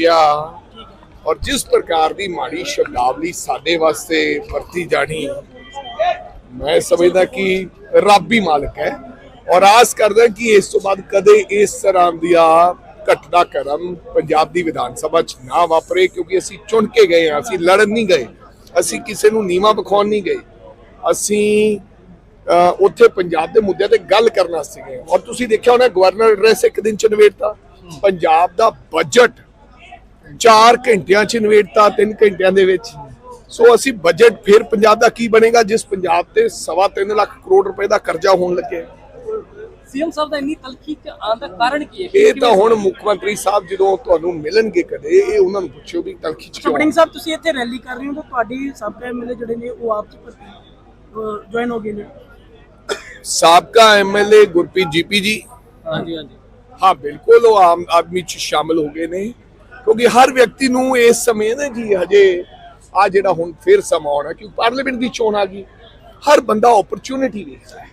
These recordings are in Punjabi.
ਗਿਆ ਔਰ ਜਿਸ ਪ੍ਰਕਾਰ ਦੀ ਮਾੜੀ ਸ਼ਬਦਾਵਲੀ ਸਾਡੇ ਵਾਸਤੇ ਵਰਤੀ ਜਾਣੀ, ਮੈਂ ਸਮਝਦਾ ਕਿ ਰੱਬ ਹੀ ਮਾਲਕ ਹੈ ਔਰ ਆਸ ਕਰਦਾ ਕਿ ਇਸ ਤੋਂ ਬਾਅਦ ਕਦੇ ਇਸ ਤਰ੍ਹਾਂ ਦੀਆਂ ਘਟਨਾ ਕਰਮ ਪੰਜਾਬ ਦੀ ਵਿਧਾਨ ਸਭਾ 'ਚ ਨਾ ਵਾਪਰੇ ਕਿਉਂਕਿ ਅਸੀਂ ਚੁਣ ਕੇ ਗਏ ਹਾਂ, ਅਸੀਂ ਲੜਨ ਨਹੀਂ ਗਏ, ਅਸੀਂ ਕਿਸੇ ਨੂੰ ਨੀਵਾ ਵਿਖਾਉਣ ਨਹੀਂ ਗਏ। ਅਸੀਂ ਉੱਥੇ ਪੰਜਾਬ ਦੇ ਮੁੱਦਿਆਂ ਤੇ ਗੱਲ ਕਰਨ ਵਾਸਤੇ ਗਏ ਔਰ ਤੁਸੀਂ ਦੇਖਿਆ ਹੋਣਾ, ਗਵਰਨਰ ਐਡਰੈਸ ਇੱਕ ਦਿਨ ਚ ਨਵੇੜਤਾ ਪੰਜਾਬ ਦਾ ਬਜਟ 4 ਘੰਟਿਆਂ ਚ ਨਵੇੜਤਾ 3 ਘੰਟਿਆਂ ਦੇ ਵਿੱਚ। ਸੋ ਅਸੀਂ ਬਜਟ ਫਿਰ ਪੰਜਾਬ ਦਾ ਕੀ ਬਣੇਗਾ ਜਿਸ ਪੰਜਾਬ ਤੇ ਸਵਾ ਤਿੰਨ ਲੱਖ ਕਰੋੜ ਰੁਪਏ ਦਾ ਕਰਜ਼ਾ ਹੋਣ ਲੱਗਿਆ ਸੀਐਮ ਸਾਹਿਬ ਦਾ ਇੰਨੀ ਤਲਖੀ ਚ ਆਉਣ ਦਾ ਕਾਰਨ ਕੀ ਹੈ? ਇਹ ਤਾਂ ਹੁਣ ਮੁੱਖ ਮੰਤਰੀ ਸਾਹਿਬ ਜਦੋਂ ਤੁਹਾਨੂੰ ਮਿਲਣਗੇ ਕਦੇ ਇਹ ਉਹਨਾਂ ਨੂੰ ਪੁੱਛਿਓ ਵੀ ਤਲਖੀ ਚ ਕਿਉਂ ਸਪਰਿੰਗ ਸਾਹਿਬ ਤੁਸੀਂ ਇੱਥੇ ਰੈਲੀ ਕਰ ਰਹੇ ਹੋ ਤਾਂ ਤੁਹਾਡੀ ਸਾਬਕਾ ਐਮਐਲਏ ਜਿਹੜੇ ਨੇ ਉਹ ਆਪ ਚ ਜੁਆਇਨ ਹੋ ਗਏ ਨੇ। ਸਾਬਕਾ ਐਮਐਲਏ ਗੁਰਪ੍ਰੀਤ ਜੀਪੀ ਜੀ। ਹਾਂਜੀ ਹਾਂਜੀ। ਹਾਂ ਬਿਲਕੁਲ ਉਹ ਆਮ ਆਦਮੀ ਚ ਸ਼ਾਮਲ ਹੋ ਗਏ ਨੇ। ਕਿਉਂਕਿ ਹਰ ਵਿਅਕਤੀ ਨੂੰ ਇਸ ਸਮੇਂ ਦੇ ਜੀ ਹਜੇ ਆ ਜਿਹੜਾ ਹੁਣ ਫੇਰ ਸਮਾਂ ਆਉਣਾ ਕਿ ਪਾਰਲੀਮੈਂਟ ਦੀ ਚੋਣ ਆ ਗਈ। ਹਰ ਬੰਦਾ ਓਪਰਚ्युनिटी ਵੇਖਦਾ ਹੈ।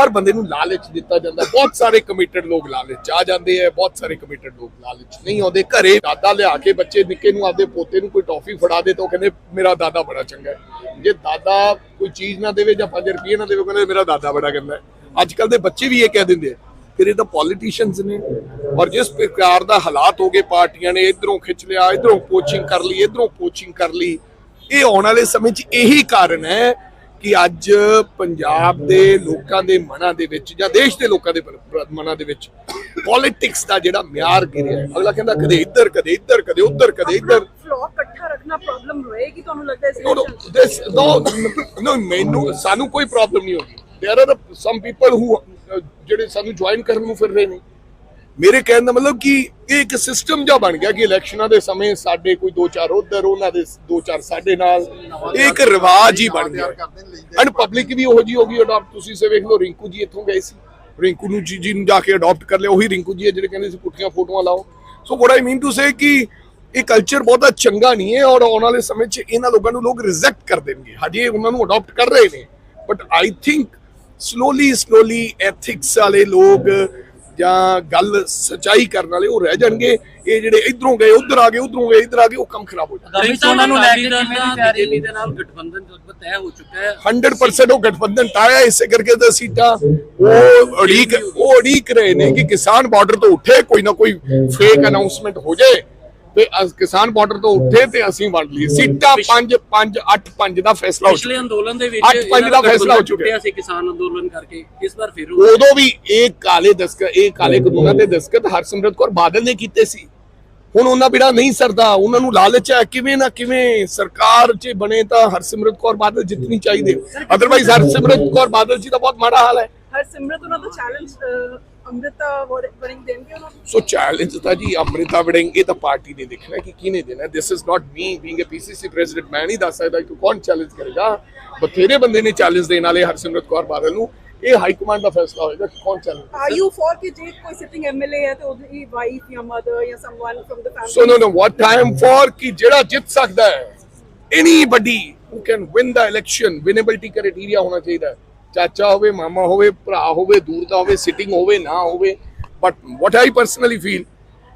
ਹਰ ਬੰਦੇ ਨੂੰ ਲਾਲਚ ਦਿੱਤਾ ਜਾਂਦਾ ਬਹੁਤ ਸਾਰੇ ਕਮਿਟਡ ਲੋਕ ਲਾਲਚ ਆ ਜਾਂਦੇ ਆ ਬਹੁਤ ਸਾਰੇ ਕਮਿਟਡ ਲੋਕ ਲਾਲਚ ਨਹੀਂ ਆਉਂਦੇ। ਘਰੇ ਦਾਦਾ ਲਿਆ ਕੇ ਬੱਚੇ ਨਿੱਕੇ ਨੂੰ ਆਪਦੇ ਪੋਤੇ ਨੂੰ ਕੋਈ ਟੌਫੀ ਫੜਾ ਦੇ ਤਾਂ ਕਹਿੰਦੇ, ਮੇਰਾ ਦਾਦਾ ਬੜਾ ਚੰਗਾ ਹੈ। ਜੇ ਦਾਦਾ ਕੋਈ ਚੀਜ਼ ਨਾ ਦੇਵੇ ਜਾਂ 5 ਰੁਪਏ ਨਾ ਦੇਵੇ ਕਹਿੰਦੇ, ਮੇਰਾ ਦਾਦਾ ਬੜਾ ਕਹਿੰਦਾ ਹੈ। ਅੱਜ ਕੱਲ ਦੇ ਬੱਚੇ ਵੀ ਇਹ ਕਹਿ ਦਿੰਦੇ ਆ। ਫਿਰ ਇਹ ਤਾਂ ਪੋਲੀਟੀਸ਼ੀਅਨਸ ਨੇ ਔਰ ਜਿਸ ਪ੍ਰਕਾਰ ਦਾ ਹਾਲਾਤ ਹੋ ਗਏ ਪਾਰਟੀਆਂ ਨੇ ਇਧਰੋਂ ਖਿੱਚ ਲਿਆ ਇਧਰੋਂ ਕੋਚਿੰਗ ਕਰ ਲਈ ਇਧਰੋਂ ਕੋਚਿੰਗ ਕਰ ਲਈ ਇਹ ਆਉਣ ਵਾਲੇ ਸਮੇਂ 'ਚ ਇਹੀ ਕਾਰਨ ਹੈ ਕਿ ਅੱਜ ਪੰਜਾਬ ਦੇ ਲੋਕਾਂ ਦੇ ਮਨਾਂ ਦੇ ਵਿੱਚ ਜਾਂ ਦੇਸ਼ ਦੇ ਲੋਕਾਂ ਦੇ ਪਰ- ਪਰ- ਮਨਾਂ ਦੇ ਵਿੱਚ ਪੋਲਿਟਿਕਸ ਦਾ ਜਿਹੜਾ ਮਿਆਰ ਗਿਰਿਆ ਹੈ। ਅਗਲਾ ਕਹਿੰਦਾ ਕਦੇ ਇੱਧਰ ਕਦੇ ਇੱਧਰ ਕਦੇ ਉੱਧਰ ਕਦੇ ਇੱਧਰ ਫਲੋਕ ਇਕੱਠਾ ਰੱਖਣਾ ਪ੍ਰੋਬਲਮ ਰਹੇਗੀ ਤੁਹਾਨੂੰ ਲੱਗਦਾ ਇਸ no no this no no ਮੈਨੂੰ ਸਾਨੂੰ ਕੋਈ ਪ੍ਰੋਬਲਮ ਨਹੀਂ ਹੋਗੀ there are some people who uh, ਜਿਹੜੇ ਸਾਨੂੰ ਜੁਆਇਨ ਕਰਨ ਨੂੰ ਫਿਰ ਰਹੇ ਨੇ। ਮੇਰੇ ਕਹਿਣ ਦਾ ਮਤਲਬ ਕਿ ਇਹ ਇੱਕ ਸਿਸਟਮ ਜਿਹਾ ਬਣ ਗਿਆ ਕਿ ਇਲੈਕਸ਼ਨਾਂ ਦੇ ਸਮੇਂ ਸਾਡੇ ਕੋਈ ਦੋ ਚਾਰ ਉਧਰ, ਉਹਨਾਂ ਦੇ ਦੋ ਚਾਰ ਸਾਡੇ ਨਾਲ। ਇਹ ਇੱਕ ਰਿਵਾਜ ਹੀ ਬਣ ਗਿਆ। ਐਂਡ ਪਬਲਿਕ ਵੀ ਉਹੋ ਜੀ ਹੋ ਗਈ ਅਡਾਪਟ ਤੁਸੀਂ ਸੇ ਵੇਖ ਲਓ, ਰਿੰਕੂ ਜੀ ਇੱਥੋਂ ਗਏ ਸੀ। ਰਿੰਕੂ ਨੂੰ ਜੀ ਨੂੰ ਜਾ ਕੇ ਅਡਾਪਟ ਕਰ ਲਿਆ, ਉਹੀ ਰਿੰਕੂ ਜੀ ਹੈ ਜਿਹੜੇ ਕਹਿੰਦੇ ਸੀ ਪੁੱਠੀਆਂ ਫੋਟੋਆਂ ਲਾਓ। ਸੋ ਵਾਟ ਆਈ ਮੀਨ ਟੂ ਸੇ ਕਿ ਇਹ ਕਲਚਰ ਬਹੁਤਾ ਚੰਗਾ ਨਹੀਂ ਹੈ ਔਰ ਆਉਣ ਵਾਲੇ ਸਮੇਂ 'ਚ ਇਹਨਾਂ ਲੋਕਾਂ ਨੂੰ ਲੋਕ ਰਿਜੈਕਟ ਕਰ ਦੇਣਗੇ। ਹਜੇ ਉਹਨਾਂ ਨੂੰ ਅਡਾਪਟ ਕਰ ਰਹੇ ਨੇ। But I think slowly slowly ethics ਵਾਲੇ ਲੋਕ ਜਾਂ ਗੱਲ ਸਚਾਈ ਕਰਨ ਵਾਲੇ ਉਹ ਰਹਿ ਜਾਣਗੇ। ਇਹ ਜਿਹੜੇ ਇਧਰੋਂ ਗਏ ਉਧਰ ਆ ਗਏ ਉਧਰੋਂ ਗਏ ਇਧਰ ਆ ਗਏ ਉਹ ਕੰਮ ਖਰਾਬ ਹੋ ਜਾਣਾ ਚੋਣਾਂ ਨੂੰ ਲੈ ਕੇ ਬੀਜੇਪੀ ਦੇ ਨਾਲ ਗਠਬੰਧਨ ਜੋ ਤੈਅ ਹੋ ਚੁੱਕਾ ਹੈ। 100% ਉਹ ਗਠਬੰਧਨ ਟਾਇਆ ਇਸੇ ਕਰਕੇ ਤਾਂ ਸੀਟਾਂ। ਉਹ ਅੜੀਕ ਉਹ ਅੜੀਕ ਰਹੇ ਨੇ ਕਿ ਕਿਸਾਨ ਬਾਰਡਰ ਤੋਂ ਉੱਠੇ ਕੋਈ ਨਾ ਕੋਈ ਫੇਕ ਅਨਾਉਂਸਮੈਂਟ ਹੋ ਜਾਏ। ਤੇ ਅਸ- ਕਿਸਾਨ ਬਾਰਡਰ ਤੋਂ ਉੱਠੇ ਤੇ ਅਸੀਂ ਵੰਡ ਲਈ ਸੀਟਾਂ 5 5 8 5 ਦਾ ਫੈਸਲਾ ਹੋ ਪਿਛਲੇ ਅੰਦੋਲਨ ਦੇ ਵਿੱਚ ਅੱਠ ਪੰਜ ਇਹਨਾਂ ਦਾ ਫੈਸਲਾ ਹੋ ਚੁੱਕਿਆ। ਸੀ ਕਿਸਾਨ ਅੰਦੋਲਨ ਕਰਕੇ। ਇਸ ਵਾਰ ਫਿਰ ਉਦੋਂ ਵੀ ਇਹ ਕਾਲੇ ਦਸਤਖਤ ਇਹ ਕਾਲੇ ਕਾਨੂੰਨਾਂ ਤੇ ਦਸਤਖਤ ਹਰਸਿਮਰਤ ਕੌਰ ਬਾਦਲ ਨੇ ਕੀਤੇ ਸੀ। ਹੁਣ ਉਹਨਾਂ ਬਿਨਾ ਨਹੀਂ ਸਰਦਾ। ਉਹਨਾਂ ਨੂੰ ਲਾਲਚ ਹੈ। ਕਿਵੇਂ ਨਾ ਕਿਵੇਂ ਸਰਕਾਰ 'ਚ ਬਣੇ ਤਾਂ ਹਰਸਿਮਰਤ ਕੌਰ ਬਾਦਲ ਜਿੱਤਣੀ ਚਾਹੀਦੀ। ਅਦਰਵਾਈਜ਼ ਹਰਸਿਮਰਤ ਕੌਰ ਬਾਦਲ ਜੀ ਦਾ ਬਹੁਤ ਮਾੜਾ ਹਾਲ ਹੈ। ਹਰ ਸਿਮਰਤ ਉਹਨਾਂ ਦਾ ਚੈਲੰਜ ਅੰਮ੍ਰਿਤਾ ਵਰਿੰਗ ਦੇਣਗੇ ਉਹਨਾਂ ਨੂੰ। ਸੋ ਚੈਲੰਜ ਤਾਂ ਜੀ ਅੰਮ੍ਰਿਤਾ ਵੜਿੰਗ ਇਹ ਤਾਂ ਪਾਰਟੀ ਨੇ ਦੇਖਣਾ ਕਿ ਕਿਹਨੇ ਦੇਣਾ this is not me being a PCC president ਮੈਂ ਨਹੀਂ ਦੱਸ ਸਕਦਾ ਕਿ ਕੌਣ ਚੈਲੰਜ ਕਰੇਗਾ। ਬਥੇਰੇ ਬੰਦੇ ਨੇ ਚੈਲੰਜ ਦੇਣ ਵਾਲੇ ਹਰਸਿਮਰਤ ਕੌਰ ਬਾਦਲ ਨੂੰ। ਇਹ ਹਾਈ ਕਮਾਂਡ ਦਾ ਫੈਸਲਾ ਹੋਏਗਾ ਕਿ ਕੌਣ ਚੈਲੰਜ ਆਰ ਯੂ ਫॉर ਕਿ ਜੇ ਕੋਈ ਸਿਟਿੰਗ ਐਮਐਲਏ ਹੈ ਤੇ ਉਹਦੀ ਵਾਈਫ ਜਾਂ ਮਦਰ ਜਾਂ someone from the so family no no what I am for ਕਿ ਜਿਹੜਾ ਜਿੱਤ ਸਕਦਾ ਹੈ anybody who can win the election winnability criteria ਹੋਣਾ ਚਾਹੀਦਾ ਹੈ। ਚਾਚਾ ਹੋਵੇ ਮਾਮਾ ਹੋਵੇ ਭਰਾ ਹੋਵੇ ਦੂਰ ਦਾ ਹੋਵੇ ਸਿਟਿੰਗ ਹੋਵੇ ਨਾ ਹੋਵੇ but what I personally feel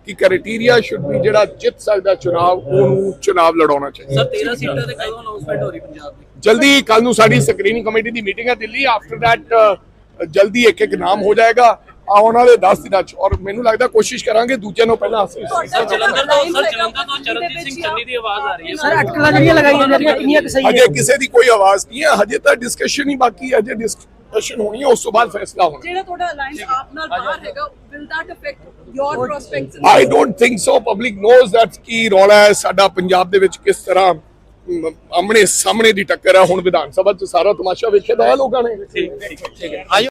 ਕਿ criteria should be ਜਿਹੜਾ ਜਿੱਤ ਸਕਦਾ ਚੁਣਾਵ ਉਹਨੂੰ ਚੁਣਾਵ ਲੜਾਉਣਾ ਚਾਹੀਦਾ। ਸਰ 13 ਸੀਟਾਂ ਤੇ ਕਦੋਂ ਅਨਾਉਂਸਮੈਂਟ ਹੋ ਰਹੀ ਪੰਜਾਬ ਦੀ? ਜਲਦੀ ਕੱਲ ਨੂੰ ਸਾਡੀ ਸਕਰੀਨਿੰਗ ਕਮੇਟੀ ਦੀ ਮੀਟਿੰਗ ਹੈ ਦਿੱਲੀ ਆਫਟਰ ਦੈਟ ਜਲਦੀ ਇੱਕ ਇੱਕ ਨਾਮ ਹੋ ਜਾਏਗਾ। ਆਉਣ ਵਾਲੇ 10 ਦਿਨਾਂ ਚ। ਔਰ ਮੈਨੂੰ ਲੱਗਦਾ ਕੋਸ਼ਿਸ਼ ਕਰਾਂਗੇ ਦੂਜਿਆਂ ਨੂੰ ਪਹਿਲਾਂ ਅਸੀਂ ਸਰ ਜਲੰਧਰ ਤੋਂ ਸਰ ਜਲੰਧਰ ਤੋਂ ਚਰਨਜੀਤ ਸਿੰਘ ਚੰਨੀ ਦੀ ਆਵਾਜ਼ ਆ ਰਹੀ ਹੈ। ਸਰ ਅਟਕਲਾਂ ਜਿਹੜੀਆਂ ਲਗਾਈਆਂ ਜਾ ਰਹੀਆਂ ਕਿੰਨੀਆਂ ਸਹੀ ਹਜੇ ਹੈ। ਕਿਸੇ ਦੀ ਕੋਈ ਆਵਾਜ਼ ਨਹੀਂ ਹੈ ਹਜੇ ਤਾਂ ਡਿਸਕਸ਼ਨ ਹੀ ਬਾਕੀ ਹੈ ਹਜੇ ਡਿਸਕਸ਼ਨ ਹੋਣੀ ਹੈ ਉਸ ਤੋਂ ਬਾਅਦ ਫੈਸਲਾ ਹੋਣਾ। ਜਿਹੜਾ ਤੁਹਾਡਾ ਅਲਾਈਅੰਸ ਆਪ ਨਾਲ ਬਾਹਰ ਹੈਗਾ will that affect your prospects I don't think so public knows that ਕੀ ਰੌਲਾ ਹੈ ਸਾਡਾ ਪੰਜਾਬ ਦੇ ਵਿੱਚ ਕਿਸ ਤਰ੍ਹਾਂ ਆਮਣੇ ਸਾਹਮਣੇ ਦੀ ਟੱਕਰ ਹੈ। ਹੁਣ ਵਿਧਾਨ ਸਭਾ ਚ ਸਾਰਾ ਤਮਾਸ਼ਾ ਵੇਖਿਆ ਹੈ ਲੋਕਾਂ ਨੇ। ਠੀਕ ਠੀਕ ਠੀਕ ਹੈ।